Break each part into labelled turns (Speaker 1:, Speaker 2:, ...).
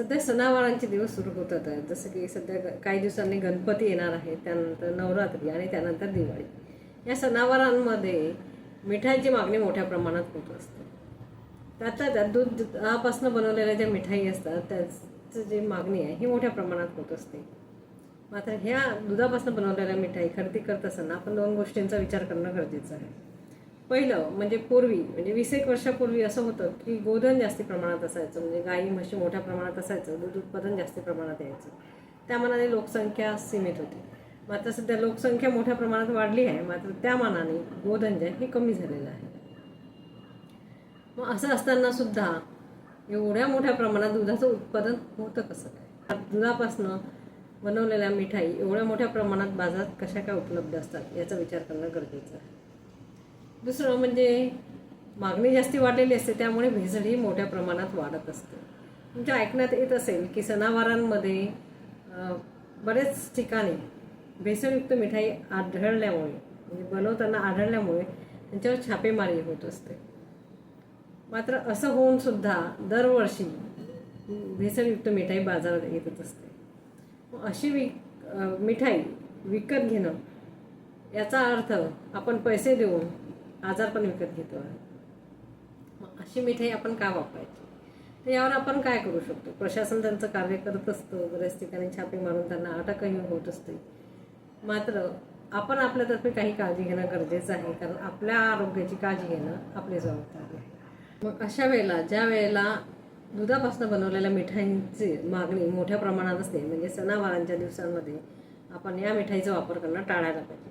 Speaker 1: सध्या सणावारांचे दिवस सुरू होतात. आहेत जसं की सध्या काही दिवसांनी गणपती येणार आहे त्यानंतर नवरात्री आणि त्यानंतर दिवाळी. या सणावारांमध्ये मिठाईची मागणी मोठ्या प्रमाणात होत असते. त्यातल्या त्यात दूध दुधापासून बनवलेल्या ज्या मिठाई असतात त्याचं जी मागणी आहे ही मोठ्या प्रमाणात होत असते. मात्र ह्या दुधापासून बनवलेल्या मिठाई खरेदी करत असताना आपण दोन गोष्टींचा विचार करणं गरजेचं आहे. पहिलं म्हणजे पूर्वी म्हणजे वीस एक वर्षापूर्वी असं होतं की गोधन जास्ती प्रमाणात असायचं म्हणजे गाई म्हशी मोठ्या प्रमाणात असायचं दूध उत्पादन जास्ती प्रमाणात यायचं. त्या मानाने लोकसंख्या सीमित होती. मात्र सध्या लोकसंख्या मोठ्या प्रमाणात वाढली आहे मात्र त्या मानाने गोधन जे हे कमी झालेलं आहे. मग असं असताना सुद्धा एवढ्या मोठ्या प्रमाणात दुधाचं उत्पादन होतं कसं काय? दुधापासनं बनवलेल्या मिठाई एवढ्या मोठ्या प्रमाणात बाजारात कशा काय उपलब्ध असतात याचा विचार करणं गरजेचं आहे. दुसरं म्हणजे मागणी जास्ती वाढलेली असते त्यामुळे भेसळही मोठ्या प्रमाणात वाढत असते. तुमच्या ऐकण्यात येत असेल की सणावारांमध्ये बरेच ठिकाणी भेसळयुक्त मिठाई आढळल्यामुळे म्हणजे बनवताना आढळल्यामुळे त्यांच्यावर छापेमारी होत असते. मात्र असं होऊन सुद्धा दरवर्षी भेसळयुक्त मिठाई बाजारात येतच असते. अशी विक मिठाई विकत घेणं याचा अर्थ आपण पैसे देऊन आजार पण विकत घेतो आहे मग अशी मिठाई आपण का वापरायची? तर यावर आपण काय करू शकतो? प्रशासन त्यांचं कार्य करत असतं. बऱ्याच ठिकाणी छापे मारून त्यांना अटकही होत असते. मात्र आपण आपल्यातर्फे काही काळजी घेणं गरजेचं आहे. कारण आपल्या आरोग्याची काळजी घेणं आपली जबाबदारी आहे. मग अशा वेळेला ज्या वेळेला दुधापासून बनवलेल्या मिठाईंची मागणी मोठ्या प्रमाणात असते म्हणजे सणावारांच्या दिवसांमध्ये आपण या मिठाईचा वापर करणं टाळायला पाहिजे.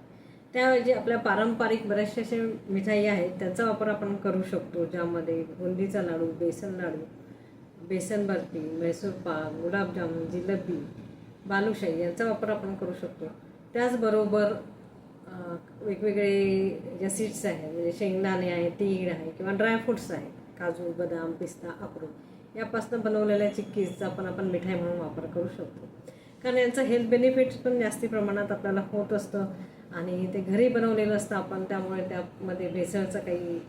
Speaker 1: त्याऐवजी आपल्या पारंपरिक बऱ्याचशा अशा मिठाई आहेत त्याचा वापर आपण करू शकतो ज्यामध्ये बुंदीचा लाडू बेसन लाडू बेसन बर्फी मैसूर पाक गुलाबजामुन जिलबी बालुशाही यांचा वापर आपण करू शकतो. त्याचबरोबर वेगवेगळे ज्या सीड्स आहेत म्हणजे शेंगदाणे आहे तीळ आहे किंवा ड्रायफ्रुट्स आहेत काजू बदाम पिस्ता अक्रोड यापासून बनवलेल्या चिक्कीजचा पण आपण मिठाई म्हणून वापर करू शकतो. कारण यांचं हेल्थ बेनिफिट्स पण जास्ती प्रमाणात आपल्याला होत असतं. आणि ते घरी बनवलेलं असतं आपण त्यामुळे त्यामध्ये भेसळचा काही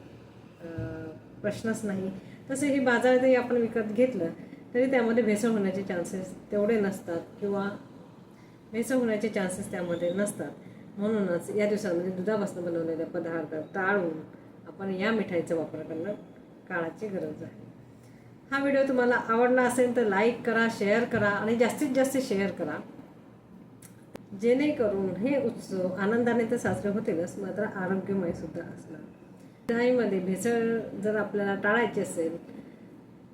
Speaker 1: प्रश्नच नाही. तसे हे बाजारातही आपण विकत घेतलं तरी त्यामध्ये भेसळ होण्याचे चान्सेस तेवढे नसतात किंवा भेसळ होण्याचे चान्सेस त्यामध्ये नसतात. म्हणूनच या दिवसांमध्ये दुधापासून बनवलेले पदार्थ टाळून आपण या मिठाईचा वापर करणं काळाची गरज आहे. हा व्हिडिओ तुम्हाला आवडला असेल तर लाईक करा शेअर करा आणि जास्तीत जास्त शेअर करा. जेणेकरून हे उत्सव आनंदाने तर साजरे होतीलच मात्र आरोग्यमय सुद्धा असणार. मिठाईमध्ये भेसळ जर आपल्याला टाळायची असेल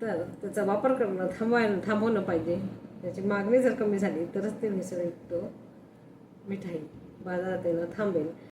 Speaker 1: तर त्याचा वापर करणं थांबवायला थांबवणं पाहिजे. त्याची मागणी जर कमी झाली तरच ते भेसळयुक्त मिठाई बाजारात येणं थांबेल.